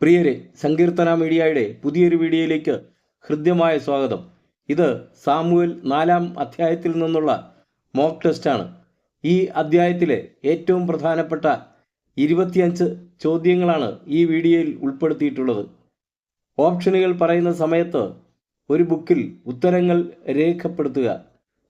പ്രിയരെ സങ്കീർത്തന മീഡിയയുടെ പുതിയൊരു വീഡിയോയിലേക്ക് ഹൃദ്യമായ സ്വാഗതം. ഇത് സാമുവൽ നാലാം അധ്യായത്തിൽ നിന്നുള്ള മോക്ക് ടെസ്റ്റാണ് ഈ അധ്യായത്തിലെ ഏറ്റവും പ്രധാനപ്പെട്ട ഇരുപത്തിയഞ്ച് ചോദ്യങ്ങളാണ് ഈ വീഡിയോയിൽ ഉൾപ്പെടുത്തിയിട്ടുള്ളത്. ഓപ്ഷനുകൾ പറയുന്ന സമയത്ത് ഒരു ബുക്കിൽ ഉത്തരങ്ങൾ രേഖപ്പെടുത്തുക.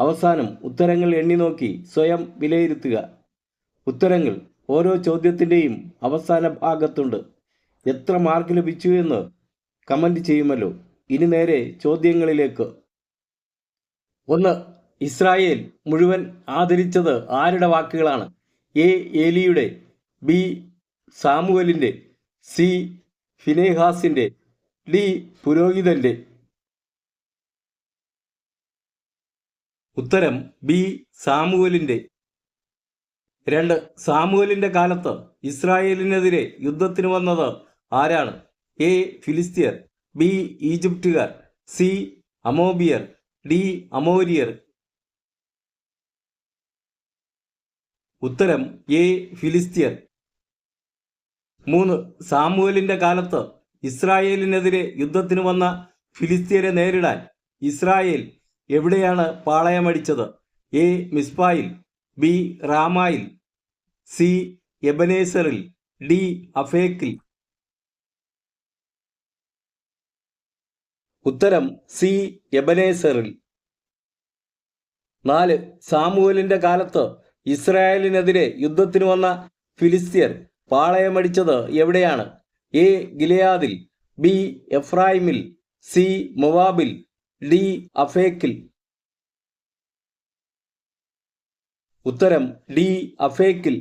അവസാനം ഉത്തരങ്ങൾ എണ്ണി നോക്കി സ്വയം വിലയിരുത്തുക. ഉത്തരങ്ങൾ ഓരോ ചോദ്യത്തിന്റെയും അവസാന ഭാഗത്തുണ്ട്. എത്ര മാർക്ക് ലഭിച്ചു എന്ന് കമന്റ് ചെയ്യുമല്ലോ. ഇനി നേരെ ചോദ്യങ്ങളിലേക്ക്. ഒന്ന് ഇസ്രായേൽ മുഴുവൻ ആദരിച്ചത് ആരുടെ വാക്കുകളാണ്? എ ഏലിയുടെ ബി സാമുവലിന്റെ സി ഫിനേഹാസിന്റെ ഡി പുരോഹിതന്റെ. ഉത്തരം ബി സാമുവലിന്റെ. രണ്ട് സാമുവലിന്റെ കാലത്ത് ഇസ്രായേലിനെതിരെ യുദ്ധത്തിന് വന്നത് ആരാണ്? എ. ഫിലിസ്തീയർ ബി. ഈജിപ്തുകാർ സി. അമോബിയർ ഡി. അമോരിയർ. ഉത്തരം എ. ഫിലിസ്തീയർ. മൂന്ന്. സാമുവലിന്റെ കാലത്ത് ഇസ്രായേലിനെതിരെ യുദ്ധത്തിന് വന്ന ഫിലിസ്തീയരെ നേരിടാൻ ഇസ്രായേൽ എവിടെയാണ് പാളയമടിച്ചത്? എ. മിസ്ബായിൽ ബി. റാമായിൽ സി. എബനേസറിൽ ഡി. അഫേക്കിൽ. ഉത്തരം സി എബനേസറിൽ. നാല് സാമുവലിന്റെ കാലത്ത് ഇസ്രായേലിനെതിരെ യുദ്ധത്തിന് വന്ന ഫിലിസ്തീയർ പാളയമടിച്ചത് എവിടെയാണ്? എ ഗിലയാദിൽ ബി എഫ്രൈമിൽ സി മൊവാബിൽ ഡി അഫേക്കിൽ. ഉത്തരം ഡി അഫേക്കിൽ.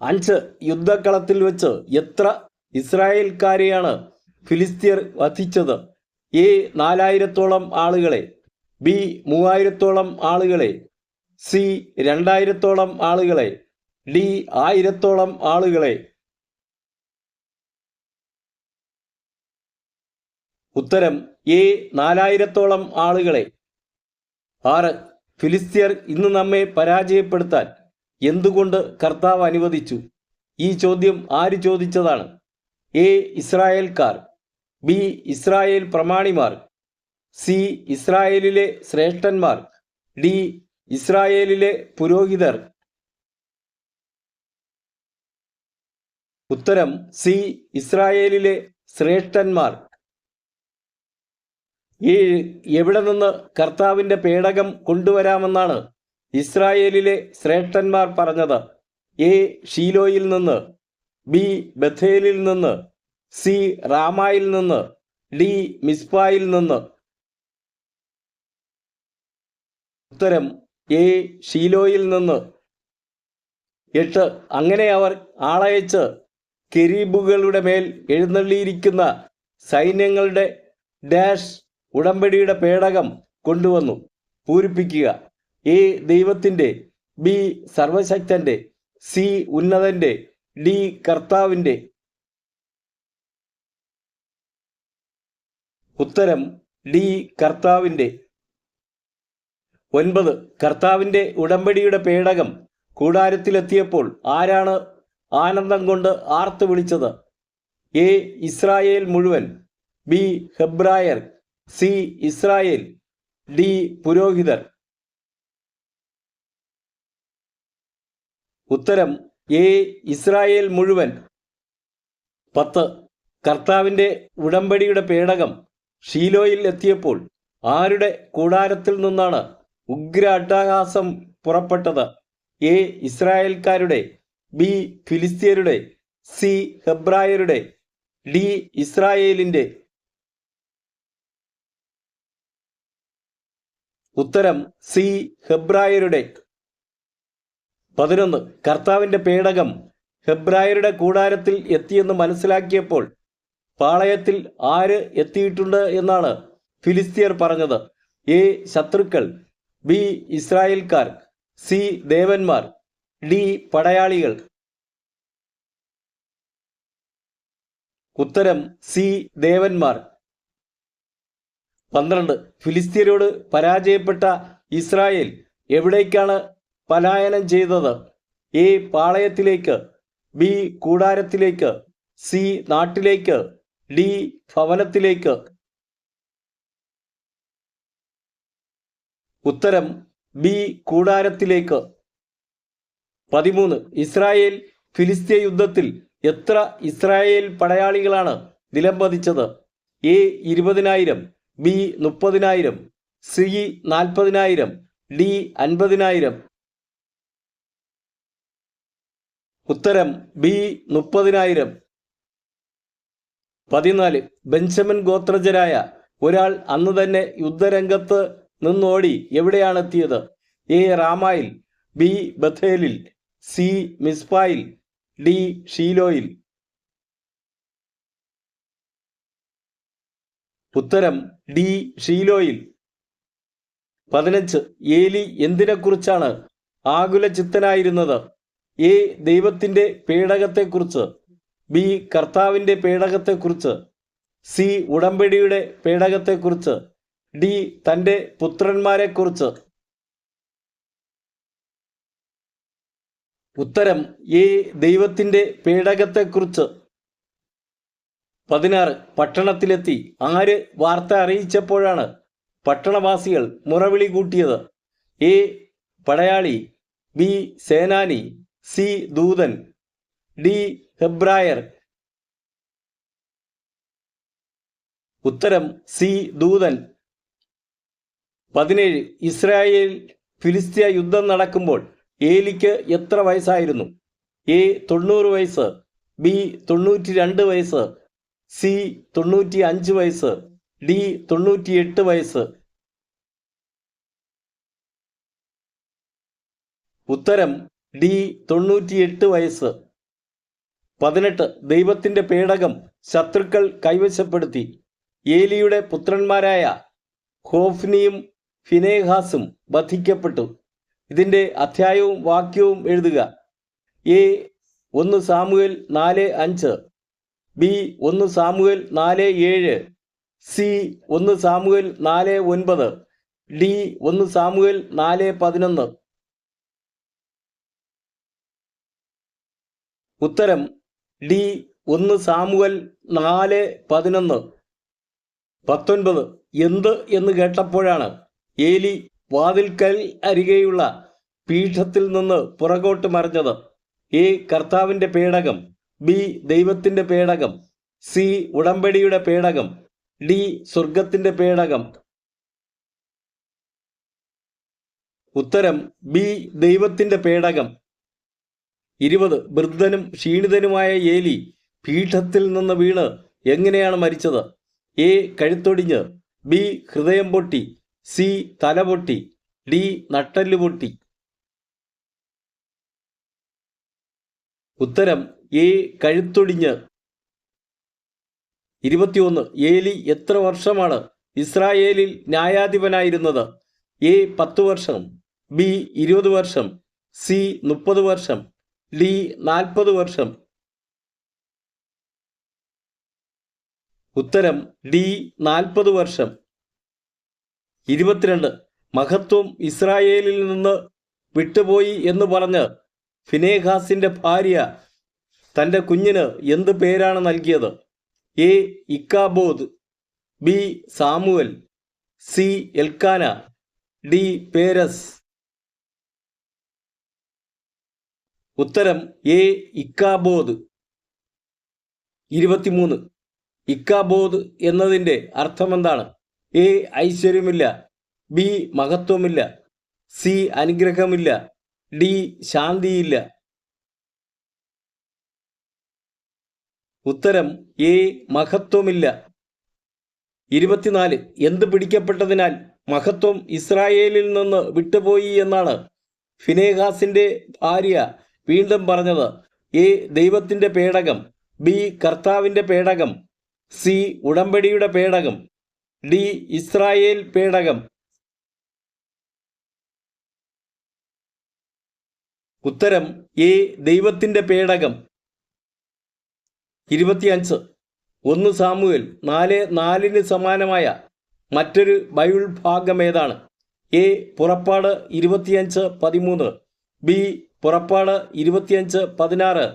അഞ്ച് യുദ്ധക്കളത്തിൽ വെച്ച് എത്ര ഇസ്രായേൽക്കാരെയാണ് ഫിലിസ്തീയർ വധിച്ചത്. എ നാലായിരത്തോളം ആളുകളെ ബി മൂവായിരത്തോളം ആളുകളെ സി രണ്ടായിരത്തോളം ആളുകളെ ഡി ആയിരത്തോളം ആളുകളെ. ഉത്തരം എ നാലായിരത്തോളം ആളുകളെ. ആറ് ഫിലിസ്തീയർ ഇന്ന് നമ്മെ പരാജയപ്പെടുത്താൻ എന്തുകൊണ്ട് കർത്താവ് അനുവദിച്ചു? ഈ ചോദ്യം ആര് ചോദിച്ചതാണ്? എ ഇസ്രായേൽക്കാർ ബി ഇസ്രായേൽ പ്രമാണിമാർ സി ഇസ്രായേലിലെ ശ്രേഷ്ഠന്മാർ ഡി ഇസ്രായേലിലെ പുരോഹിതർ. ഉത്തരം സി ഇസ്രായേലിലെ ശ്രേഷ്ഠന്മാർ. ഏഴ് എവിടെ നിന്ന് കർത്താവിന്റെ പേടകം കൊണ്ടുവരാമെന്നാണ് ഇസ്രായേലിലെ ശ്രേഷ്ഠന്മാർ പറഞ്ഞത്. എ ഷീലോയിൽ നിന്ന് ബി ബഥേലിൽ നിന്ന്. സി റാമായിൽ നിന്ന് ഡി മിസ്ബായിൽ നിന്ന്. ഉത്തരം എ ഷീലോയിൽ നിന്ന്. എട്ട് അങ്ങനെ അവർ ആളയച്ച് കെരീബുകളുടെ മേൽ എഴുന്നള്ളിയിരിക്കുന്ന സൈന്യങ്ങളുടെ ഡാഷ് ഉടമ്പടിയുടെ പേടകം കൊണ്ടുവന്നു പൂരിപ്പിക്കുക. എ ദൈവത്തിന്റെ ബി സർവശക്തന്റെ സി ഉന്നതന്റെ ഡി കർത്താവിന്റെ. ഉത്തരം ഡി കർത്താവിന്റെ ഒൻപത് കർത്താവിന്റെ ഉടമ്പടിയുടെ പേടകം കൂടാരത്തിലെത്തിയപ്പോൾ ആരാണ് ആനന്ദം കൊണ്ട് ആർത്തു വിളിച്ചത്? എ ഇസ്രായേൽ മുഴുവൻ. ബി ഹെബ്രായർ. C Israel. ഡി പുരോഹിതർ. ഉത്തരം എ ഇസ്രായേൽ മുഴുവൻ. പത്ത് കർത്താവിന്റെ ഉടമ്പടിയുടെ പേടകം ഷീലോയിൽ എത്തിയപ്പോൾ ആരുടെ കൂടാരത്തിൽ നിന്നാണ് ഉഗ്ര അട്ടഹാസം പുറപ്പെട്ടത്? എ. ഇസ്രായേൽക്കാരുടെ ബി. ഫിലിസ്തീയരുടെ സി. ഹെബ്രായരുടെ ഡി. ഇസ്രായേലിന്റെ ഉത്തരം സി. ഹെബ്രായരുടെ. പതിനൊന്ന്. കർത്താവിന്റെ പേടകം ഹെബ്രായരുടെ കൂടാരത്തിൽ എത്തിയെന്ന് മനസ്സിലാക്കിയപ്പോൾ പാളയത്തിൽ ആര് എത്തിയിട്ടുണ്ട് എന്നാണ് ഫിലിസ്തീയർ പറഞ്ഞത്. എ ശത്രുക്കൾ ബി ഇസ്രായേൽക്കാർ സി ദേവന്മാർ ഡി പടയാളികൾ. ഉത്തരം സി ദേവന്മാർ. പന്ത്രണ്ട് ഫിലിസ്തീനോട് പരാജയപ്പെട്ട ഇസ്രായേൽ എവിടേക്കാണ് പലായനം ചെയ്തത്? എ പാളയത്തിലേക്ക് ബി കൂടാരത്തിലേക്ക് സി നാട്ടിലേക്ക് ഡി ഭവനത്തിലേക്ക്. ഉത്തരം ബി കൂടാരത്തിലേക്ക്. പതിമൂന്ന്. ഇസ്രായേൽ ഫിലിസ്തീയ യുദ്ധത്തിൽ എത്ര ഇസ്രായേൽ പടയാളികളാണ് നിലംപതിച്ചത് എ ഇരുപതിനായിരം ബി മുപ്പതിനായിരം സി നാൽപ്പതിനായിരം ഡി അൻപതിനായിരം. ഉത്തരം ബി മുപ്പതിനായിരം പതിനാല്. ബെഞ്ചമിൻ ഗോത്രജരായ ഒരാൾ അന്ന് തന്നെ യുദ്ധരംഗത്ത് നിന്നോടി എവിടെയാണ് എത്തിയത് എ. റാമായിൽ ബി. ബഥേലിൽ സി. മിസ്പായിൽ ഡി. ഷീലോയിൽ. ഉത്തരം ഡി. ഷീലോയിൽ. പതിനഞ്ച്. ഏലി എന്തിനെക്കുറിച്ചാണ് ആകുല ചിത്തനായിരുന്നത് എ. ദൈവത്തിന്റെ പേടകത്തെക്കുറിച്ച്. ബി കർത്താവിന്റെ പേടകത്തെക്കുറിച്ച് സി ഉടമ്പടിയുടെ പേടകത്തെക്കുറിച്ച് ഡി തന്റെ പുത്രന്മാരെക്കുറിച്ച്. ഉത്തരം എ ദൈവത്തിന്റെ പേടകത്തെക്കുറിച്ച്. പതിനാറ് പട്ടണത്തിലെത്തി. ആര് വാർത്ത അറിയിച്ചപ്പോഴാണ് പട്ടണവാസികൾ മുറവിളി കൂട്ടിയത്? എ പടയാളി ബി സേനാനി സി ദൂതൻ ഡി ഹെബ്രായർ. ഉത്തരം സി ദൂതൻ. പതിനേഴ് ഇസ്രായേൽ ഫിലിസ്തീയ യുദ്ധം നടക്കുമ്പോൾ ഏലിക്ക് എത്ര വയസ്സായിരുന്നു? എ തൊണ്ണൂറ് വയസ്സ് ബി തൊണ്ണൂറ്റി രണ്ട് വയസ്സ് സി തൊണ്ണൂറ്റി അഞ്ച് വയസ്സ് ഡി തൊണ്ണൂറ്റി എട്ട് വയസ്സ്. ഉത്തരം ഡി തൊണ്ണൂറ്റി എട്ട് വയസ്സ്. പതിനെട്ട് ദൈവത്തിന്റെ പേടകം ശത്രുക്കൾ കൈവശപ്പെടുത്തി. ഏലിയുടെ പുത്രന്മാരായ ഹോഫ്നിയും ഫിനേഹാസും വധിക്കപ്പെട്ടു. ഇതിന്റെ അധ്യായവും വാക്യവും എഴുതുക. എ ഒന്ന് സാമുവേൽ നാല് അഞ്ച് ബി ഒന്ന് സാമുവേൽ നാല് ഏഴ് സി ഒന്ന് സാമുവേൽ നാല് ഒൻപത് ഡി ഒന്ന് സാമുവേൽ നാല് പതിനൊന്ന്. ഉത്തരം ഡി ഒന്ന് സാമുവൽ നാല് പതിനൊന്ന് പത്തൊൻപത് എന്ത് എന്ന് കേട്ടപ്പോഴാണ് ഏലി വാതിൽക്കൽ അരികെയുള്ള പീഠത്തിൽ നിന്ന് പുറകോട്ട് മറിഞ്ഞത്. എ കർത്താവിന്റെ പേടകം ബി ദൈവത്തിന്റെ പേടകം സി ഉടമ്പടിയുടെ പേടകം ഡി സ്വർഗത്തിന്റെ പേടകം. ഉത്തരം ബി ദൈവത്തിന്റെ പേടകം. ഇരുപത് വൃദ്ധനും ക്ഷീണിതനുമായ ഏലി പീഠത്തിൽ നിന്ന് വീണ് എങ്ങനെയാണ് മരിച്ചത്? എ. കഴുത്തൊടിഞ്ഞ് ബി. ഹൃദയം പൊട്ടി സി. തല പൊട്ടി ഡി. നട്ടല്ലു പൊട്ടി. ഉത്തരം എ. കഴുത്തൊടിഞ്ഞ്. ഇരുപത്തിയൊന്ന് ഏലി എത്ര വർഷമാണ് ഇസ്രായേലിൽ ന്യായാധിപനായിരുന്നത്? എ. പത്ത് വർഷം ബി. ഇരുപത് വർഷം സി. മുപ്പത് വർഷം. ഡി നാൽപ്പത് വർഷം. ഉത്തരം ഡി നാൽപ്പത് വർഷം. ഇരുപത്തിരണ്ട് മഹത്വം ഇസ്രായേലിൽ നിന്ന് വിട്ടുപോയി എന്ന് പറഞ്ഞ് ഫിനേഹാസിന്റെ ഭാര്യ തന്റെ കുഞ്ഞിന് എന്ത് പേരാണ് നൽകിയത്? A Ichabod B Samuel C Elkanah D Perez. ഉത്തരം എ ഇക്കാബോദ്. ഇരുപത്തിമൂന്ന്. ഇക്കാബോദ് എന്നതിന്റെ അർത്ഥമെന്താണ്? എ ഐശ്വര്യമില്ല ബി മഹത്വമില്ല സി അനുഗ്രഹമില്ല ഡി ശാന്തിയില്ല. ഉത്തരം എ മഹത്വമില്ല. ഇരുപത്തിനാല്. എന്ത് പിടിക്കപ്പെട്ടതിനാൽ മഹത്വം ഇസ്രായേലിൽ നിന്ന് വിട്ടുപോയി എന്നാണ് ഫിനേഹാസിന്റെ ഭാര്യ വീണ്ടും പറഞ്ഞത് എ ദൈവത്തിന്റെ പേടകം ബി കർത്താവിന്റെ പേടകം സി ഉടമ്പടിയുടെ പേടകം ഡി ഇസ്രായേൽ പേടകം. ഉത്തരം എ ദൈവത്തിന്റെ പേടകം. ഇരുപത്തിയഞ്ച്. ഒന്ന് സാമുവേൽ നാല് നാലിന് സമാനമായ മറ്റൊരു ബൈബിൾ ഭാഗം ഏതാണ്? എ പുറപ്പാട് ഇരുപത്തിയഞ്ച് പതിമൂന്ന് ബി പുറപ്പാട് ഇരുപത്തിയഞ്ച് പതിനാറ്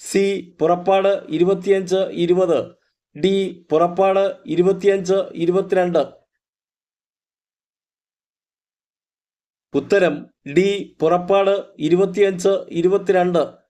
സി പുറപ്പാട് ഇരുപത്തിയഞ്ച് ഇരുപത് ഡി പുറപ്പാട് ഇരുപത്തിയഞ്ച് ഇരുപത്തിരണ്ട്. ഉത്തരം ഡി പുറപ്പാട് ഇരുപത്തിയഞ്ച് ഇരുപത്തിരണ്ട്.